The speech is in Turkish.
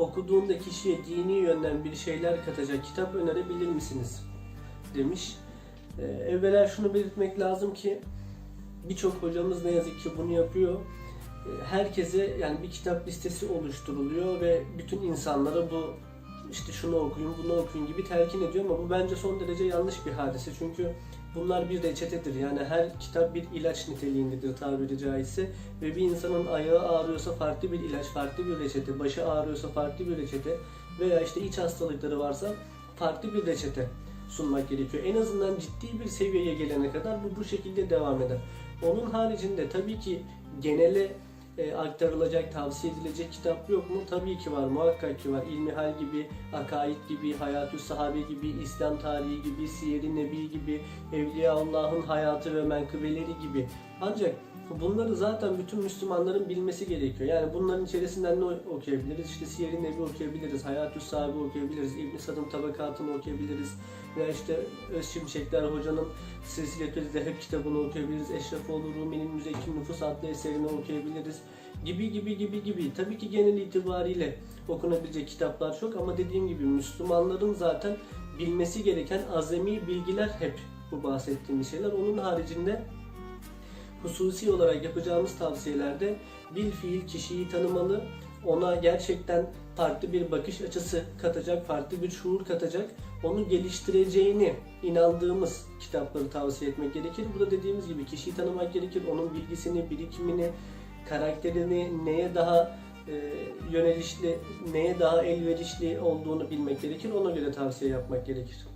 okuduğunda kişiye dini yönden bir şeyler katacak kitap önerebilir misiniz? demiş. Ee, evvela şunu belirtmek lazım ki birçok hocamız ne yazık ki bunu yapıyor. Ee, Herkese yani bir kitap listesi oluşturuluyor ve bütün insanlara bu işte şunu okuyun, bunu okuyun gibi telkin ediyor ama bu bence son derece yanlış bir hadise. Çünkü bunlar bir reçetedir. Yani her kitap bir ilaç niteliğindedir tabiri caizse. Ve bir insanın ayağı ağrıyorsa farklı bir ilaç, farklı bir reçete, başı ağrıyorsa farklı bir reçete veya işte iç hastalıkları varsa farklı bir reçete sunmak gerekiyor. En azından ciddi bir seviyeye gelene kadar bu bu şekilde devam eder. Onun haricinde tabii ki genele e, aktarılacak, tavsiye edilecek kitap yok mu? Tabii ki var, muhakkak ki var. İlmihal gibi, Akaid gibi, Hayatü Sahabe gibi, İslam tarihi gibi, Siyer-i Nebi gibi, Evliyaullah'ın hayatı ve menkıbeleri gibi. Ancak bunları zaten bütün Müslümanların bilmesi gerekiyor. Yani bunların içerisinden ne okuyabiliriz? İşte Siyer-i Nebi okuyabiliriz, Hayatü Sahabe okuyabiliriz, İbn Sad'ın tabakatını okuyabiliriz. Veya işte Özşimşekler Hoca'nın Silsiletül Zeheb kitabını okuyabiliriz. Eşrefoğlu Rumi'nin Müzekkim Nüfus adlı eserini okuyabiliriz. Gibi gibi gibi gibi. Tabii ki genel itibariyle okunabilecek kitaplar çok ama dediğim gibi Müslümanların zaten bilmesi gereken azami bilgiler hep bu bahsettiğimiz şeyler. Onun haricinde hususi olarak yapacağımız tavsiyelerde bil fiil kişiyi tanımalı, ona gerçekten farklı bir bakış açısı katacak, farklı bir şuur katacak, onu geliştireceğini inandığımız kitapları tavsiye etmek gerekir. Bu da dediğimiz gibi kişiyi tanımak gerekir, onun bilgisini, birikimini, karakterini neye daha e, yönelişli, neye daha elverişli olduğunu bilmek gerekir. Ona göre tavsiye yapmak gerekir.